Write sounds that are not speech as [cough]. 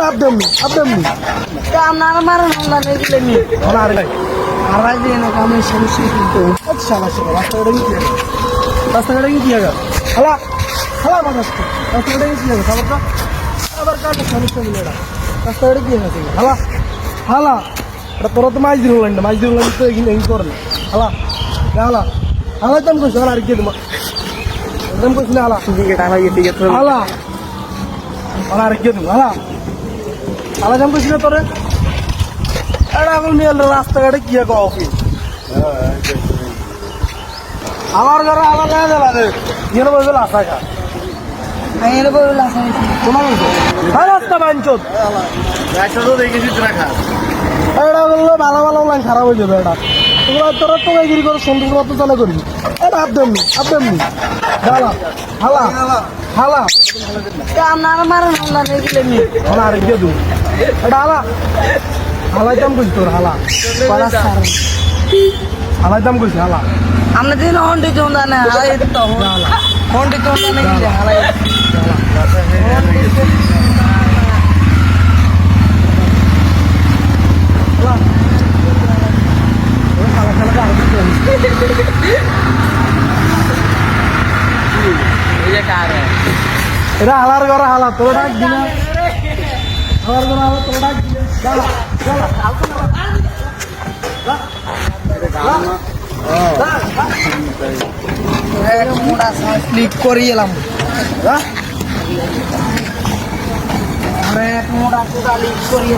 এটা আপদেমনি আপদেমনি আপনার মারেন না এগুলো নিয়ে হলা আরে ভাই আর দিয়ে না কামের সমস্যা কিন্তু আচ্ছা শালা রাস্তাঘাটে গিয়ে রাস্তাঘাটে গিয়ে গেল হালা হালা বাজাস রাস্তাঘাটে গিয়ে গেল খবরটা আবার কাটে সমস্যা মিলে এটা। রাস্তাঘাটে গিয়ে গেছে হালা হালা এটা তোরা তো মাছ দিল না মাছ দিল তো এখানে এখানে করে না। হালা হালা হালা তেম কইছ হালা আর কি তোমার? তেম কইছ না হালা হালা হালা আর কি তুমি হালা হালা তেম কইছ না তোরে? এটা এখন নিয়ে রাস্তাঘাটে কি এক অফিস? আমার ঘরে আমার গায়ে দেলা রে ইয়ে বলছিল আশা খা তোমার হ্যাঁ রাস্তা বাঞ্চত রাস্তা তো দেখেছি তোরা খা এটা বললে ভালো ভালো লাইন খারাপ হয়ে যাবে এটা তোমরা তোরা তো গাইগিরি করে সন্তুষ্ট মতো চালা করবি এটা আপদেমনি আপদেমনি হালা হালা হালা আপনার মারেন হালা গিয়ে দু এটা হালা। হালাই দাম কইছি তোর হালা। হালাই দাম কইছি হালা। আমরা দিন হন্ডি চন্দা না হালাই তো হন্ডি চন্দা না গিয়ে হালাই। এটা হালার ঘরে হালা তোর ডাক দিনা [laughs] স্লিপ করে এলাম। মোটা লিক করিয়ে